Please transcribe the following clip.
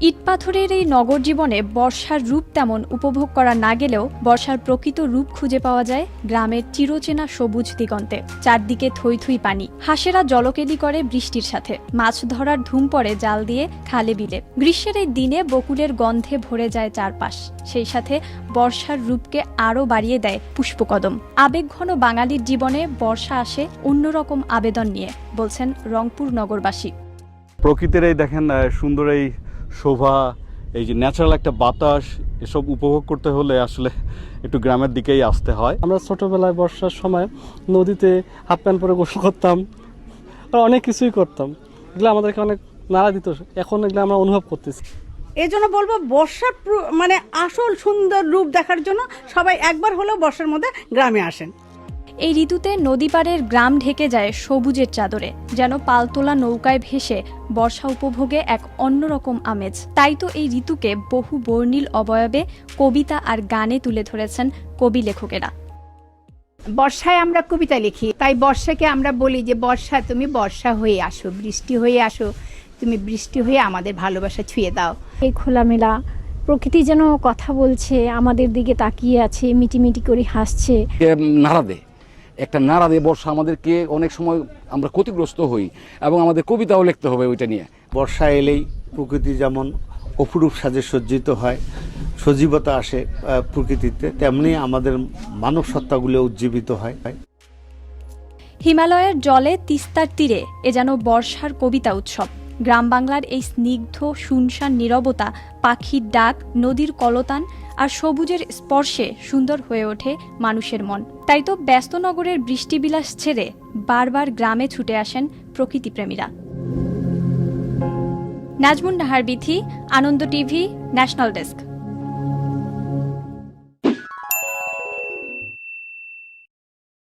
ইটপাথরের এই নগর জীবনে বর্ষার রূপ তেমন উপভোগ করা না গেলেও বর্ষার প্রকৃত রূপ খুঁজে পাওয়া যায় গ্রামের চিরচেনা সবুজ দিগন্তে, চারদিকে থই থই পানি। হাঁসেরা জলকেলি করে বৃষ্টির সাথে। মাছ ধরার ধুম পড়ে জাল দিয়ে খালে বিলে। গ্রীষ্মের এই দিনে বকুলের গন্ধে ভরে যায় চারপাশ। সেই সাথে বর্ষার রূপকে আরও বাড়িয়ে দেয় পুষ্পকদম। আবেগঘন বাঙালির জীবনে বর্ষা আসে অন্যরকম আবেদন নিয়ে, বলছেন রংপুর নগরবাসী। প্রকৃতির এই দেখেন সুন্দর এই শোভা এই যে ন্যাচারাল একটা বাতাস এসব উপভোগ করতে হলে আসলে একটু গ্রামের দিকেই আসতে হয়। আমরা ছোটোবেলায় বর্ষার সময় নদীতে হাফ প্যান্ট পরে গোসল করতাম আর অনেক কিছুই করতাম। এগুলো আমাদেরকে অনেক নাড়া দিত এখন এগুলো আমরা অনুভব করতেছি। এই জন্য বলব বর্ষার মানে আসল সুন্দর রূপ দেখার জন্য সবাই একবার হলেও বর্ষার মধ্যে গ্রামে আসেন। এই ঋতুতে নদী পাড়ের গ্রাম ঢেকে যায় সবুজের চাদরে যেন পালতোলা নৌকায় ভেসে বর্ষা উপভোগে এক অন্যরকম আমেজ। তাই তো এই ঋতুকে বহু বর্ণিল অবয়বে কবিতা আর গানে তুলে ধরেছেন কবি লেখকেরা। বর্ষায় আমরা কবিতা লিখি তাই বর্ষাকে আমরা বলি যে বর্ষা তুমি বর্ষা হয়ে আসো বৃষ্টি হয়ে আসো তুমি বৃষ্টি হয়ে আমাদের ভালোবাসা ছুঁয়ে দাও। এই খোলামেলা প্রকৃতি যেন কথা বলছে আমাদের দিকে তাকিয়ে আছে মিটিমিটি করে হাসছে। নাড়া দেয় একটা নাড়া দিয়ে বর্ষা আমাদেরকে অনেক সময় আমরা ক্ষতিগ্রস্ত হই এবং আমাদের কবিতাও লিখতে হবে ওইটা নিয়ে। বর্ষা এলেই প্রকৃতি যেমন অপরূপ সাজে সজ্জিত হয় সজীবতা আসে প্রকৃতিতে তেমনি আমাদের মানব সত্তাগুলো উজ্জীবিত হয়। হিমালয়ের জলে তিস্তার তীরে এ যেন বর্ষার কবিতা উৎসব। গ্রাম বাংলার এই স্নিগ্ধ শুনশান নীরবতা পাখির ডাক নদীর কলতান আর সবুজের স্পর্শে সুন্দর হয়ে ওঠে মানুষের মন। তাই তো ব্যস্ত নগরের বৃষ্টিবিলাস ছেড়ে বারবার গ্রামে ছুটে আসেন প্রকৃতিপ্রেমীরা। Najmun Nahar Bithi, Ananda TV, national desk.